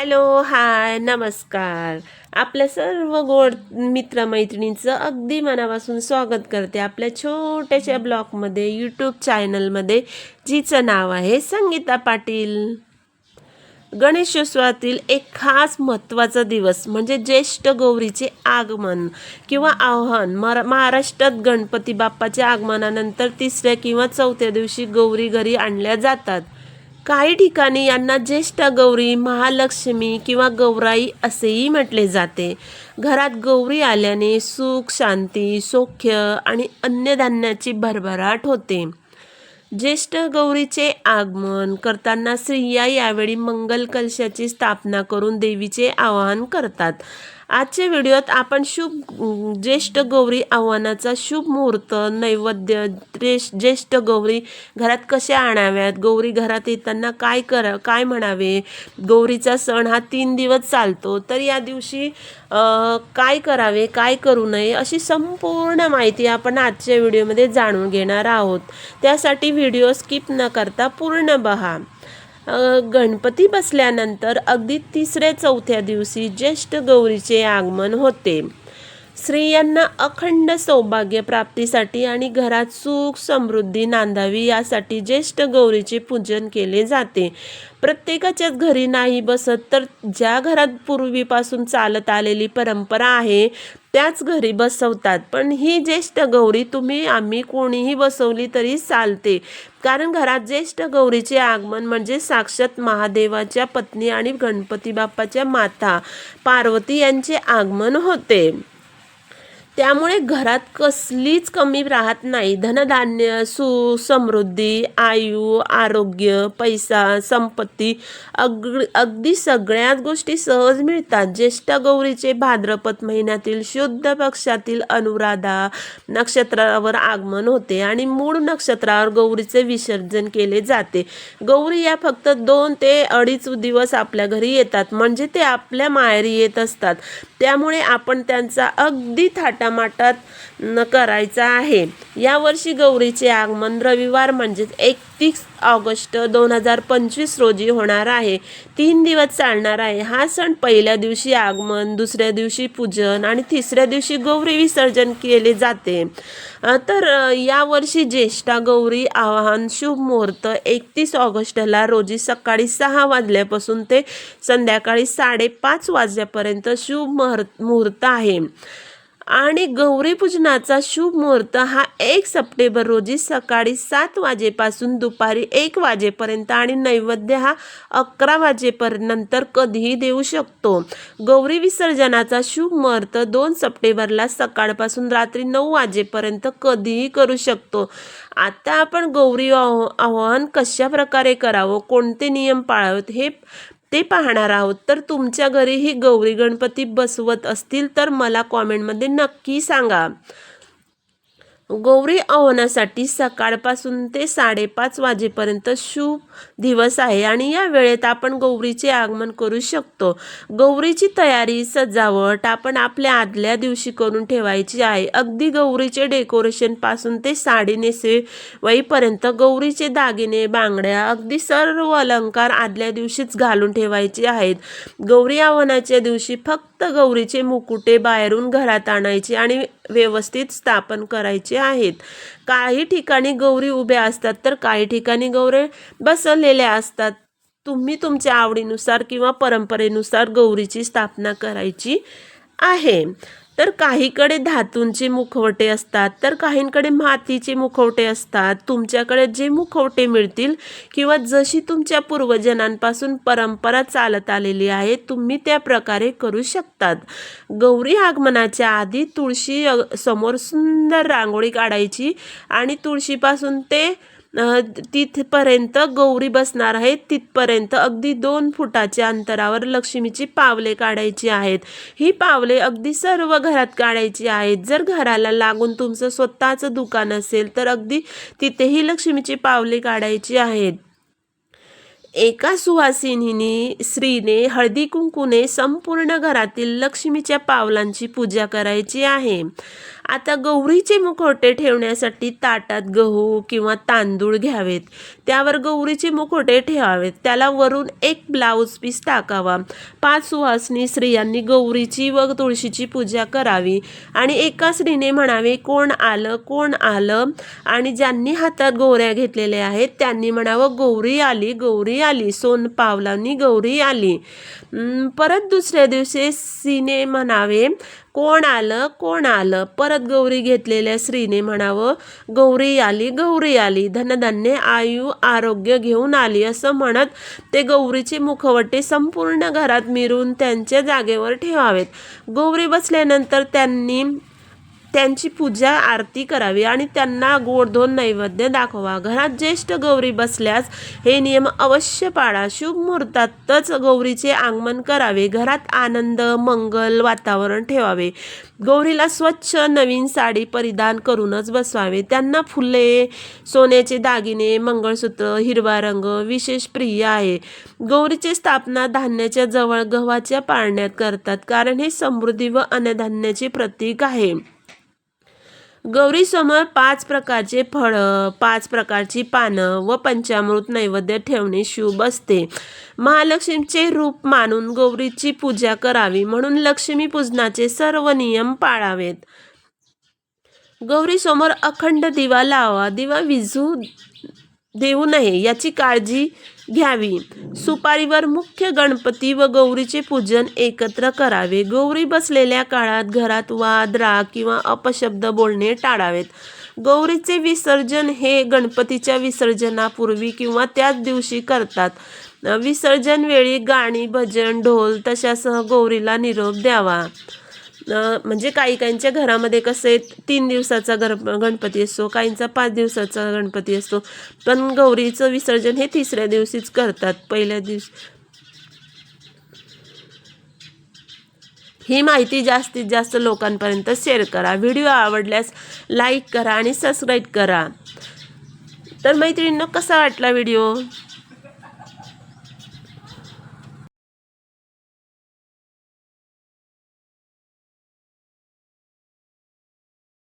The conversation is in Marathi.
हॅलो हाय नमस्कार. आपल्या सर्व गोड मित्रमैत्रिणींचं अगदी मनापासून स्वागत करते आपल्या छोट्याशा ब्लॉगमध्ये यूट्यूब चॅनलमध्ये जिचं नाव आहे संगीता पाटील. गणेशोत्सवातील एक खास महत्त्वाचा दिवस म्हणजे ज्येष्ठ गौरीचे आगमन किंवा आव्हान. मरा महाराष्ट्रात गणपती बाप्पाच्या आगमनानंतर तिसऱ्या किंवा चौथ्या दिवशी गौरी घरी आणल्या जातात. काही ठिकाणी यांना ज्येष्ठ गौरी महालक्ष्मी किंवा गौराई असेही म्हटले जाते. घरात गौरी आल्याने सुख शांती सौख्य आणि अन्नधान्याची भरभराट होते. ज्येष्ठ गौरीचे आगमन करताना स्त्रिया यावेळी मंगल कलशाची स्थापना करून देवीचे आवाहन करतात. आजच्या व्हिडिओत आपण शुभ ज्येष्ठ गौरी आव्हानाचा शुभ मुहूर्त नैवेद्य ज्येष्ठ ज्येष्ठ गौरी घरात कशा आणाव्यात? गौरी घरात येताना काय करा काय म्हणावे? गौरीचा सण हा तीन दिवस चालतो तर या दिवशी काय करावे काय करू नये अशी संपूर्ण माहिती आपण आजच्या व्हिडिओमध्ये जाणून घेणार आहोत. त्यासाठी व्हिडिओ स्किप न करता पूर्ण पहा गणपती बसल्यानंतर अगदी तिसऱ्या चौथ्या दिवशी ज्येष्ठ गौरीचे आगमन होते. स्त्रियांना अखंड सौभाग्य प्राप्तीसाठी आणि घरात सुख समृद्धी नांदावी यासाठी ज्येष्ठ गौरीचे पूजन केले जाते. प्रत्येकाच्याच घरी नाही बसत तर ज्या घरात पूर्वीपासून चालत आलेली परंपरा आहे त्याच घरी बसवतात. पण ही ज्येष्ठ गौरी तुम्ही आम्ही कोणीही बसवली तरी चालते. कारण घरात ज्येष्ठ गौरीचे आगमन म्हणजे साक्षात महादेवाच्या पत्नी आणि गणपती बाप्पाच्या माता पार्वती यांचे आगमन होते. त्यामुळे घरात कसलीच कमी राहत नाही. धनधान्य सु समृद्धी आयु आरोग्य पैसा संपत्ती अग अगदी सगळ्याच गोष्टी सहज मिळतात. ज्येष्ठ गौरीचे भाद्रपद महिन्यातील शुद्ध पक्षातील अनुराधा नक्षत्रावर आगमन होते आणि मूळ नक्षत्रावर गौरीचे विसर्जन केले जाते. गौरी या फक्त दोन ते अडीच दिवस आपल्या घरी येतात. म्हणजे ते आपल्या माहेरी येत असतात. त्यामुळे आपण त्यांचा अगदी थाटा थाटामाटात न करायचा आहे. यावर्षी गौरीचे आगमन रविवार म्हणजेच एकतीस ऑगस्ट दोन हजार पंचवीस रोजी होणार आहे. तीन दिवस चालणार आहे. हा सण पहिल्या दिवशी आगमन दुसऱ्या दिवशी पूजन आणि तिसऱ्या दिवशी गौरी विसर्जन केले जाते. तर या यावर्षी ज्येष्ठा गौरी आवाहन शुभ मुहूर्त एकतीस ऑगस्टला रोजी सकाळी सहा वाजल्यापासून ते संध्याकाळी साडेपाच वाजल्यापर्यंत शुभ मुहूर्त आहे. आणि गौरीपूजनाचा शुभ मुहूर्त हा एक सप्टेंबर रोजी सकाळी सात वाजेपासून दुपारी एक वाजेपर्यंत आणि नैवेद्य हा अकरा वाजेपर्यंत कधीही देऊ शकतो. गौरी विसर्जनाचा शुभ मुहूर्त दोन सप्टेंबरला सकाळपासून रात्री नऊ वाजेपर्यंत कधीही करू शकतो. आता आपण गौरी आव आवाहन कशा प्रकारे करावं कोणते नियम पाळावेत हे ते पाहणार आहोत. तर तुमच्या घरीही गौरी गणपती बसवत असतील तर मला कॉमेंटमध्ये नक्की सांगा. गौरी आव्हानासाठी सकाळपासून ते साडेपाच वाजेपर्यंत शुभ दिवस आहे आणि या वेळेत आपण गौरीचे आगमन करू शकतो. गौरीची तयारी सजावट आपण आपल्या आदल्या दिवशी करून ठेवायची आहे. अगदी गौरीचे डेकोरेशनपासून ते साडी नेसवेईपर्यंत गौरीचे दागिने बांगड्या अगदी सर्व अलंकार आदल्या दिवशीच घालून ठेवायचे आहेत. गौरी आव्हानाच्या दिवशी फक्त गौरीचे मुकुटे बाहेरून घरात आणायचे आणि व्यवस्थित स्थापन करायचे आहेत. काही ठिकाणी गौरी उभ्या असतात तर काही ठिकाणी गौरी बसवलेल्या असतात. तुम्ही तुमच्या आवडीनुसार किंवा परंपरेनुसार गौरीची स्थापना करायची आहे. तर काहीकडे धातूंचे मुखवटे असतात तर काहींकडे मातीचे मुखवटे असतात. तुमच्याकडे जे मुखवटे मिळतील किंवा जशी तुमच्या पूर्वजनांपासून परंपरा चालत आलेली आहे तुम्ही त्या प्रकारे करू शकतात. गौरी आगमनाच्या आधी तुळशी समोर सुंदर रांगोळी काढायची आणि तुळशीपासून ते तिथपर्यंत गौरी बसणार आहेत. तिथपर्यंत अगदी दोन फुटाच्या अंतरावर लक्ष्मीची पावले काढायची आहेत. ही पावले अगदी सर्व घरात काढायची आहेत. जर घराला लागून तुमचं स्वतःचं दुकान असेल तर अगदी तिथेही लक्ष्मीची पावले काढायची आहेत. एका सुवासिनीने स्त्रीने हळदी कुंकूने संपूर्ण घरातील लक्ष्मीच्या पावलांची पूजा करायची आहे. आता गौरीचे मुखवटे ठेवण्यासाठी ताटात गहू किंवा तांदूळ घ्यावेत. त्यावर गौरीचे मुखवटे ठेवावेत. त्याला वरून एक ब्लाऊज पीस टाकावा. पाच सुहासनी स्त्रियांनी गौरीची व तुळशीची पूजा करावी. आणि एका स्त्रीने म्हणावे कोण आलं कोण आलं? आणि ज्यांनी हातात गौऱ्या घेतलेल्या आहेत त्यांनी म्हणावं गौरी आली गौरी आली सोन पावलांनी गौरी आली. परत दुसऱ्या दिवशी सीने म्हणावे कोण आलं कोण आलं? परत गौरी घेतलेल्या स्त्रीने म्हणावं गौरी आली गौरी आली. धनधान्य आयु आरोग्य घेऊन आली असं म्हणत ते गौरीची मुखवटे संपूर्ण घरात मिरून त्यांच्या जागेवर ठेवावेत. गौरी बसल्यानंतर त्यांनी त्यांची पूजा आरती करावी आणि त्यांना गोडधोन नैवेद्य दाखवा. घरात ज्येष्ठ गौरी बसल्यास हे नियम अवश्य पाळा. शुभ मुहूर्तातच गौरीचे आगमन करावे. घरात आनंद मंगल वातावरण ठेवावे. गौरीला स्वच्छ नवीन साडी परिधान करूनच बसवावे. त्यांना फुले सोन्याचे दागिने मंगळसूत्र हिरवा रंग विशेष प्रिय आहे. गौरीची स्थापना धान्याच्या जवळ गव्हाच्या पाळण्यात करतात कारण हे समृद्धी व अन्नधान्याचे प्रतीक आहे. गौरीसमोर पाच प्रकारचे फळं पाच प्रकारची पानं व पंचामृत नैवेद्य ठेवणे शुभ असते. महालक्ष्मीचे रूप मानून गौरीची पूजा करावी म्हणून लक्ष्मी पूजनाचे सर्व नियम पाळावेत. गौरीसमोर अखंड दिवा लावा दिवा विझू देऊ नये याची काळजी घ्यावी. सुपारीवर मुख्य गणपती व गौरीचे पूजन एकत्र करावे. गौरी बसलेल्या काळात घरात वाद राग किंवा अपशब्द बोलणे टाळावेत. गौरीचे विसर्जन हे गणपतीच्या विसर्जनापूर्वी किंवा त्याच दिवशी करतात. विसर्जन वेळी गाणी भजन ढोल तशासह गौरीला निरोप द्यावा. म्हणजे काही काहींच्या घरामध्ये कसे तीन दिवसाचा गर गणपती असतो काहींचा पाच दिवसाचा गणपती असतो. पण गौरीचं विसर्जन हे तिसऱ्या दिवशीच करतात पहिल्या दिवशी. ही माहिती जास्तीत जास्त लोकांपर्यंत शेअर करा. व्हिडिओ आवडल्यास लाईक करा आणि सबस्क्राईब करा. तर मैत्रिणींना कसा वाटला व्हिडिओ?